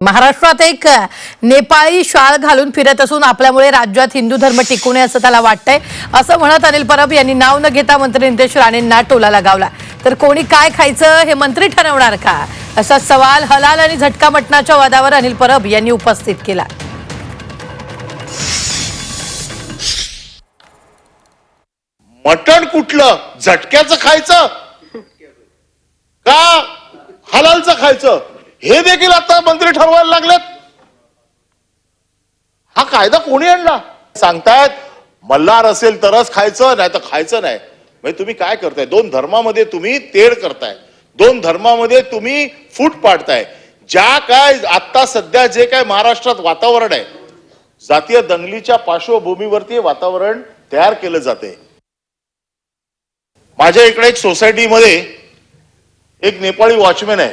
महाराष्ट्रात एक नेपाळी शाळ घालून फिरत असून आपल्यामुळे राज्यात हिंदू धर्म टिकू नये असं त्याला वाटतंय. असं म्हणत अनिल परब यांनी नाव न घेता मंत्री नितेश राणेंना टोला लगावला तर कोणी काय खायचं हे मंत्री ठरवणार का? असा सवाल हलाल आणि झटका मटणाच्या वादावर अनिल परब यांनी उपस्थित केला. मटण कुठलं? झटक्याचं खायचं? का हलालचं खायचं? हे देखील आता मंत्री ठरवायला लागलेत. हा कायदा कोणी आणला? सांगतायत मल्हार असेल तरच खायचं नाही तर खायचं नाही. म्हणजे तुम्ही काय करताय? दोन धर्मामध्ये तुम्ही तेढ करताय. दोन धर्मामध्ये तुम्ही फूट पाडताय. ज्या काय आता सध्या जे काय महाराष्ट्रात वातावरण आहे जातीय दंगलीच्या पार्श्वभूमीवरती वातावरण तयार केलं जाते माझ्या इकडे एक सोसायटीमध्ये एक नेपाळी वॉचमॅन आहे.